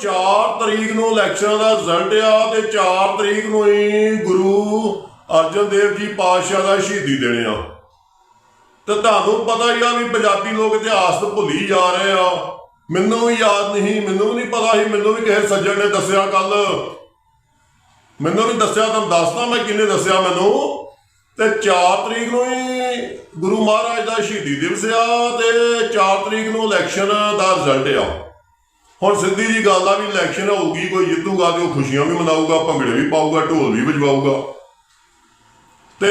4 ਤਰੀਕ ਨੂੰ ਇਲੈਕਸ਼ਨ ਦਾ ਰਿਜ਼ਲਟ ਆ ਤੇ 4 ਤਰੀਕ ਨੂੰ ਹੀ ਗੁਰੂ ਅਰਜਨ ਦੇਵ ਜੀ ਪਾਤਸ਼ਾਹ ਦਾ ਸ਼ਹੀਦੀ ਦੇਣੇ ਆ। ਤੇ ਤੁਹਾਨੂੰ ਪਤਾ ਹੀ ਆ ਵੀ ਪੰਜਾਬੀ ਲੋਕ ਇਤਿਹਾਸ ਤੋਂ ਭੁੱਲੀ ਜਾ ਰਹੇ ਆ। ਮੈਨੂੰ ਵੀ ਯਾਦ ਨਹੀਂ, ਮੈਨੂੰ ਵੀ ਨਹੀਂ ਪਤਾ ਸੀ, ਮੈਨੂੰ ਵੀ ਕਿਸੇ ਸੱਜਣ ਨੇ ਦੱਸਿਆ ਕੱਲ ਮੈਨੂੰ ਵੀ ਦੱਸਿਆ, ਤੁਹਾਨੂੰ ਦੱਸਦਾ ਮੈਂ ਕਿੰਨੇ ਦੱਸਿਆ ਮੈਨੂੰ। ਤੇ 4 ਤਰੀਕ ਨੂੰ ਹੀ ਗੁਰੂ ਮਹਾਰਾਜ ਦਾ ਸ਼ਹੀਦੀ ਦਿਵਸ ਆ ਤੇ 4 ਤਰੀਕ ਨੂੰ ਇਲੈਕਸ਼ਨ ਦਾ ਰਿਜ਼ਲਟ ਆ। ਹੁਣ ਸਿੱਧੀ ਜੀ ਗੱਲ ਆ ਵੀ ਇਲੈਕਸ਼ਨ ਹੋਊਗੀ, ਕੋਈ ਜਿੱਤੂਗਾ ਤੇ ਉਹ ਖੁਸ਼ੀਆਂ ਵੀ ਮਨਾਊਗਾ, ਭੰਗੜੇ ਵੀ ਪਾਊਗਾ, ਢੋਲ ਵੀ ਵਜਵਾਊਗਾ। ਤੇ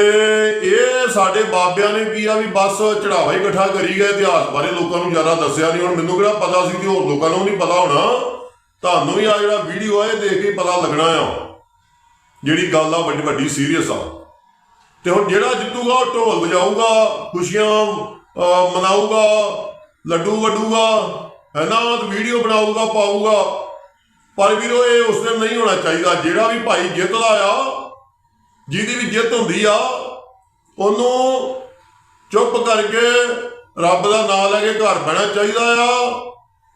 ਇਹ ਸਾਡੇ ਬਾਬਿਆਂ ਨੇ ਕੀ ਆ ਵੀ ਬਸ ਚੜਾਵਾ ਹੀ ਇਕੱਠਾ ਕਰੀ ਗਏ, ਇਤਿਹਾਸ ਬਾਰੇ ਲੋਕਾਂ ਨੂੰ ਜ਼ਿਆਦਾ ਦੱਸਿਆ ਨਹੀਂ। ਹੁਣ ਮੈਨੂੰ ਕਿਹੜਾ ਪਤਾ ਸੀ ਕਿ ਹੋਰ ਲੋਕਾਂ ਨੂੰ ਨਹੀਂ ਪਤਾ ਹੋਣਾ। ਤੁਹਾਨੂੰ ਵੀ ਆ ਜਿਹੜਾ ਵੀਡੀਓ ਆ, ਇਹ ਦੇਖ ਕੇ ਪਤਾ ਲੱਗਣਾ ਆ। ਜਿਹੜੀ ਗੱਲ ਆ, ਵੱਡੀ ਵੱਡੀ ਸੀਰੀਅਸ ਆ। ਤੇ ਹੁਣ ਜਿਹੜਾ ਜਿੱਤੂਗਾ, ਉਹ ਢੋਲ ਵਜਾਊਗਾ, ਖੁਸ਼ੀਆਂ ਮਨਾਊਗਾ, ਲੱਡੂ ਵੱਡੂਗਾ। ਹੈਨਾ ਵੀਡੀਓ ਬਣਾਊਗਾ, ਪਾਊਗਾ। ਪਰ ਵੀਰੋ, ਇਹ ਉਸ ਦਿਨ ਨਹੀਂ ਹੋਣਾ ਚਾਹੀਦਾ। ਜਿਹੜਾ ਵੀ ਭਾਈ ਜਿੱਤਦਾ ਆ, ਜਿਹਦੀ ਵੀ ਜਿੱਤ ਹੁੰਦੀ ਆ, ਉਹਨੂੰ ਚੁੱਪ ਕਰਕੇ ਰੱਬ ਦਾ ਨਾਮ ਲੈ ਕੇ ਘਰ ਬਹਿਣਾ ਚਾਹੀਦਾ ਆ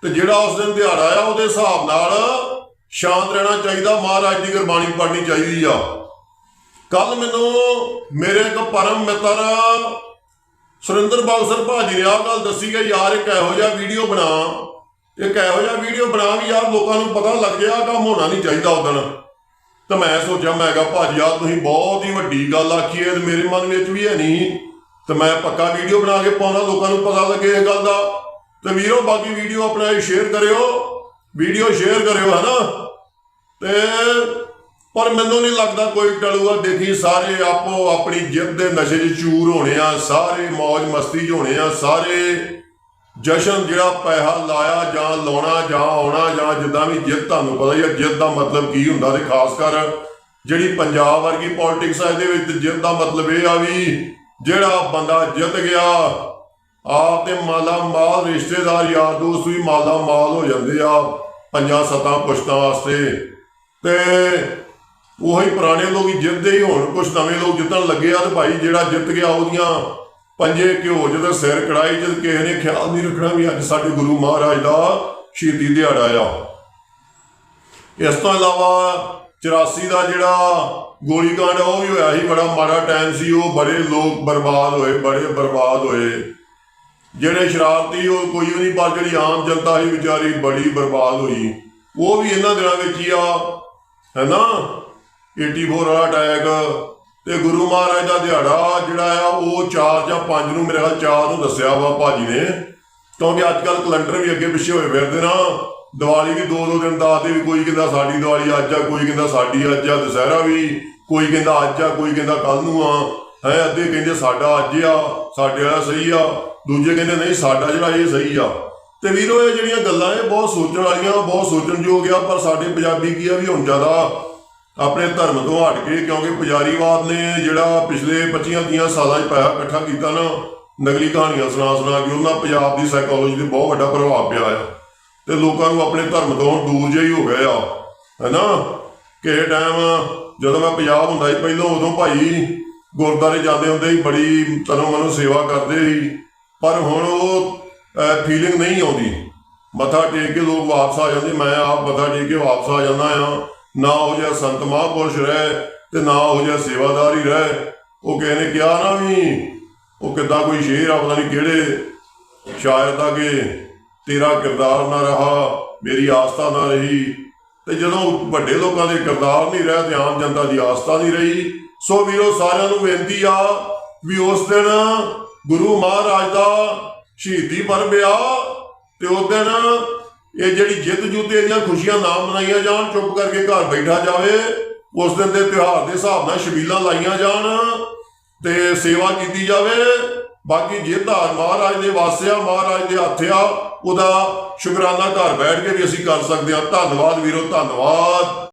ਤੇ ਜਿਹੜਾ ਉਸ ਦਿਨ ਦਿਹਾੜਾ ਆ, ਉਹਦੇ ਹਿਸਾਬ ਨਾਲ ਸ਼ਾਂਤ ਰਹਿਣਾ ਚਾਹੀਦਾ। ਮਹਾਰਾਜ ਦੀ ਗੁਰਬਾਣੀ ਪੜ੍ਹਨੀ ਚਾਹੀਦੀ ਆ। ਕੱਲ ਮੈਨੂੰ ਮੇਰੇ ਇੱਕ ਪਰਮ ਮਿੱਤਰ ਸੁਰਿੰਦਰ ਬਾਗਸਰ ਭਾਜੀ ਨੇ ਆਹ ਗੱਲ ਦੱਸੀ ਕਿ ਯਾਰ ਇੱਕ ਇਹੋ ਜਿਹਾ ਵੀਡੀਓ ਬਣਾ। ਇੱਕ ਇਹੋ ਜਿਹਾ ਵੀਡੀਓ ਬਣਾ ਵੀ ਯਾਰ ਲੋਕਾਂ ਨੂੰ ਪਤਾ ਲੱਗ ਗਿਆ ਕੰਮ ਹੋਣਾ ਨਹੀਂ ਚਾਹੀਦਾ ਉਦੋਂ। ਤਾਂ ਮੈਂ ਸੋਚਿਆ, ਮੈਂ ਕਿਹਾ, ਭਾਜੀ ਆ ਤੁਸੀਂ ਬਹੁਤ ਹੀ ਵੱਡੀ ਗੱਲ ਆਖੀ ਹੈ ਮੇਰੇ ਮਨ ਵਿੱਚ ਵੀ ਹੈ ਨਹੀਂ। ਤੇ ਮੈਂ ਪੱਕਾ ਵੀਡੀਓ ਬਣਾ ਕੇ ਪਾਉਣਾ, ਲੋਕਾਂ ਨੂੰ ਪਤਾ ਲੱਗੇ ਇਹ ਗੱਲ ਦਾ। ਤੇ ਵੀਰੋ, ਬਾਕੀ ਵੀਡੀਓ ਆਪਣਾ ਸ਼ੇਅਰ ਕਰਿਓ। ਵੀਡੀਓ ਸ਼ੇਅਰ ਕਰਿਓ, ਹਨਾ? ਤੇ ਪਰ ਮੈਨੂੰ ਨਹੀਂ ਲੱਗਦਾ ਕੋਈ ਟਲੂਆ ਦੇਖੀ, ਸਾਰੇ ਆਪੋ ਆਪਣੀ ਜਿੱਦ ਦੇ ਨਸ਼ੇ 'ਚ ਚੂਰ ਹੋਣੇ ਆ, ਸਾਰੇ ਮौज ਮਸਤੀ 'ਚ ਹੋਣੇ ਆ, ਸਾਰੇ ਜਸ਼ਨ ਜਿਹੜਾ ਪੈਸਾ ਲਾਇਆ ਜਾਂ ਲਾਉਣਾ ਜਾਂ ਆਉਣਾ ਜਾਂ ਜਿੱਦਾਂ ਵੀ ਜਿੱਤ ਤੁਹਾਨੂੰ ਪਤਾ ਹੀ ਹੈ ਜਿੱਤ ਦਾ ਮਤਲਬ ਕੀ ਹੁੰਦਾ ਤੇ ਖਾਸ ਕਰ ਜਿਹੜੀ ਪੰਜਾਬ ਵਰਗੀ ਪੋਲਿਟਿਕਸ ਆ ਇਹਦੇ ਵਿੱਚ ਜਿੱਤ ਦਾ ਮਤਲਬ ਇਹ ਆ ਵੀ ਜਿਹੜਾ ਬੰਦਾ ਜਿੱਤ ਗਿਆ, ਆਪ ਤੇ ਮਾਲਾ ਮਾਲ ਰਿਸ਼ਤੇਦਾਰ, ਯਾਰ ਦੋਸਤ ਵੀ ਮਾਲਾ ਮਾਲ ਹੋ ਜਾਂਦੇ ਆ, ਪੰਜਾਂ ਸੱਤਾਂ ਪੁਸ਼ਤਾਂ ਵਾਸਤੇ ਤੇ ਉਹੀ ਪੁਰਾਣੇ ਲੋਕ ਹੀ ਜਿੱਤਦੇ ਹੀ ਹੋਣ ਕੁਝ ਨਵੇਂ ਲੋਕ ਜਿੱਤਣ ਲੱਗੇ ਆ ਤੇ ਭਾਈ ਜਿਹੜਾ ਜਿੱਤ ਗਿਆ ਉਹਦੀਆਂ ਪੰਜੇ ਘਿਓ ਜਦੋਂ ਸਿਰ ਕੜਾਈ ਜਦ ਕਿਸੇ ਨੇ ਖਿਆਲ ਨਹੀਂ ਰੱਖਣਾ ਵੀ ਅੱਜ ਸਾਡੇ ਗੁਰੂ ਮਹਾਰਾਜ ਦਾ ਸ਼ਹੀਦੀ ਦਿਹਾੜਾ ਆ। ਇਸ ਤੋਂ ਇਲਾਵਾ 84 ਦਾ ਜਿਹੜਾ ਗੋਲੀकांड ਉਹ ਵੀ ਹੋਇਆ ਸੀ, ਬੜਾ ਮਾੜਾ ਟਾਈਮ ਸੀ, ਉਹ ਬੜੇ ਲੋਕ ਬਰਬਾਦ ਹੋਏ, ਬੜੇ ਬਰਬਾਦ ਹੋਏ। ਜਿਹੜੇ ਸ਼ਰਾਰਤੀ, ਉਹ ਕੋਈ ਵੀ ਨਹੀਂ, ਪਰ ਜਿਹੜੀ ਆਮ ਜਨਤਾ ਸੀ, ਵਿਚਾਰੀ ਬੜੀ ਬਰਬਾਦ ਹੋਈ। ਉਹ ਵੀ ਇਹਨਾਂ ਦਿਨਾਂ ਵਿੱਚ ਹੀ ਆ ਹੈਨਾ 84 ਵਾਲਾ ਅਟੈਕ ਤੇ ਗੁਰੂ ਮਹਾਰਾਜ ਦਾ ਦਿਹਾੜਾ ਜਿਹੜਾ ਆ, ਉਹ 4 ਜਾਂ 5 ਨੂੰ ਮੇਰੇ ਖਿਆਲ 4 ਨੂੰ ਦੱਸਿਆ ਵਾ ਭਾਜੀ ਨੇ। ਕਿਉਂਕਿ ਅੱਜ ਕੱਲ ਕੈਲੰਡਰ ਵੀ ਅੱਗੇ ਪਿੱਛੇ ਹੋਏ ਫਿਰਦੇ ਨਾ। ਦੀਵਾਲੀ ਵੀ ਦੋ ਦੋ ਦਿਨ ਦੱਸਦੇ ਵੀ ਕੋਈ ਕਹਿੰਦਾ ਸਾਡੀ ਦੀਵਾਲੀ ਅੱਜ ਆ, ਕੋਈ ਕਹਿੰਦਾ ਸਾਡੀ ਅੱਜ ਆ, ਦੁਸਹਿਰਾ ਵੀ, ਕੋਈ ਕਹਿੰਦਾ ਅੱਜ ਆ, ਕੋਈ ਕਹਿੰਦਾ ਕੱਲ ਨੂੰ ਆ। ਹੈ, ਅੱਧੇ ਕਹਿੰਦੇ ਸਾਡਾ ਅੱਜ ਆ, ਸਾਡੇ ਵਾਲਾ ਸਹੀ ਆ, ਦੂਜੇ ਕਹਿੰਦੇ ਨਹੀਂ, ਸਾਡਾ ਜਿਹੜਾ ਇਹ ਸਹੀ ਆ। ਤੇ ਵੀਰੋ, ਇਹ ਜਿਹੜੀਆਂ ਗੱਲਾਂ ਇਹ ਬਹੁਤ ਸੋਚਣ ਵਾਲੀਆਂ, ਬਹੁਤ ਸੋਚਣਯੋਗ ਆ, ਪਰ ਸਾਡੇ ਪੰਜਾਬੀ ਕੀ ਆ ਵੀ ਹੁਣ ਜ਼ਿਆਦਾ ਆਪਣੇ ਧਰਮ ਤੋਂ ਹਟ ਕੇ, ਕਿਉਂਕਿ ਪੁਜਾਰੀਵਾਦ ਨੇ ਜਿਹੜਾ ਪਿਛਲੇ 25 30 ਸਾਲਾਂ 'ਚ ਪੈਸਾ ਇਕੱਠਾ ਕੀਤਾ ਨਾ, ਨਕਲੀ ਕਹਾਣੀਆਂ ਸੁਣਾ ਸੁਣਾ ਕੇ, ਉਹਨਾਂ ਪੰਜਾਬ ਦੀ ਸਾਈਕੋਲੋਜੀ ਤੇ ਬਹੁਤ ਵੱਡਾ ਪ੍ਰਭਾਵ ਪਿਆ ਆ। ਤੇ ਲੋਕਾਂ ਨੂੰ ਆਪਣੇ ਧਰਮ ਤੋਂ ਹੁਣ ਦੂਰ ਜਿਹੇ ਹੀ ਹੋ ਗਏ ਆ। ਹੈਨਾ? ਕਿਸੇ ਟਾਈਮ ਜਦੋਂ ਮੈਂ ਪੰਜਾਬ ਹੁੰਦਾ ਸੀ, ਪਹਿਲਾਂ ਉਦੋਂ ਭਾਈ ਗੁਰਦਾਰੇ ਜਾਂਦੇ ਹੁੰਦੇ ਸੀ, ਬੜੀ ਤਨੋਂ ਮਨੋਂ ਸੇਵਾ ਕਰਦੇ ਸੀ। ਪਰ ਹੁਣ ਉਹ ਫੀਲਿੰਗ ਨਹੀਂ ਆਉਂਦੀ। ਮੱਥਾ ਟੇਕ ਕੇ ਲੋਕ ਵਾਪਸ ਆ ਜਾਂਦੇ, ਮੈਂ ਆਪ ਮੱਥਾ ਟੇਕ ਕੇ ਵਾਪਸ ਆ ਜਾਂਦਾ ਆ। ਨਾ ਉਹ ਜਿਹਾ ਸੰਤ ਮਹਾਂਪੁਰਸ਼ ਰਹਿ ਤੇ ਨਾ ਉਹ ਜਿਹਾ ਸੇਵਾਦਾਰ ਹੀ ਰਹਿ। ਉਹ ਕਿਸੇ ਨੇ ਕਿਹਾ ਨਾ ਵੀ ਉਹ ਕਿੱਦਾਂ ਕੋਈ ਸ਼ੇਰ ਆ, ਪਤਾ ਨਹੀਂ ਕਿਹੜੇ। ਸ਼ਾਇਰ ਦਾ ਕਿ ਤੇਰਾ ਕਿਰਦਾਰ ਨਾ ਰਹਾ, ਮੇਰੀ ਆਸਥਾ ਨਾ ਰਹੀ। ਤੇ ਜਦੋਂ ਵੱਡੇ ਲੋਕਾਂ ਦੇ ਕਿਰਦਾਰ ਨਹੀਂ ਰਿਹਾ ਤੇ ਆਮ ਜਨਤਾ ਦੀ ਆਸਥਾ ਨਹੀਂ ਰਹੀ, ਸੋ ਵੀਰੋ ਸਾਰਿਆਂ ਨੂੰ ਬੇਨਤੀ ਆ ਵੀ ਉਸ ਦਿਨ ਗੁਰੂ ਮਹਾਰਾਜ ਦਾ ਸ਼ਹੀਦੀ ਪਰਬ ਆ ਤੇ ਉਸ ਦਿਨ ਇਹ ਜਿਹੜੀ ਜਿੱਤ ਜੂਤੇ ਦੀਆਂ ਖੁਸ਼ੀਆਂ ਨਾ ਮਨਾਈਆਂ ਜਾਣ, ਚੁੱਪ ਕਰਕੇ ਘਰ ਬੈਠਾ ਜਾਵੇ, ਉਸ ਦਿਨ ਦੇ ਤਿਉਹਾਰ ਦੇ ਹਿਸਾਬ ਨਾਲ ਸ਼ਬੀਲਾਂ ਲਾਈਆਂ ਜਾਣ ਤੇ ਸੇਵਾ ਕੀਤੀ ਜਾਵੇ। ਬਾਕੀ ਜੇ ਧਾਰ ਮਹਾਰਾਜ ਦੇ ਵਾਸਿਆ ਮਹਾਰਾਜ ਦੇ ਹੱਥ ਆ, ਉਹਦਾ ਸ਼ੁਕਰਾਨਾ ਘਰ ਬੈਠ ਕੇ ਵੀ ਅਸੀਂ ਕਰ ਸਕਦੇ ਹਾਂ ਧੰਨਵਾਦ ਵੀਰੋ, ਧੰਨਵਾਦ।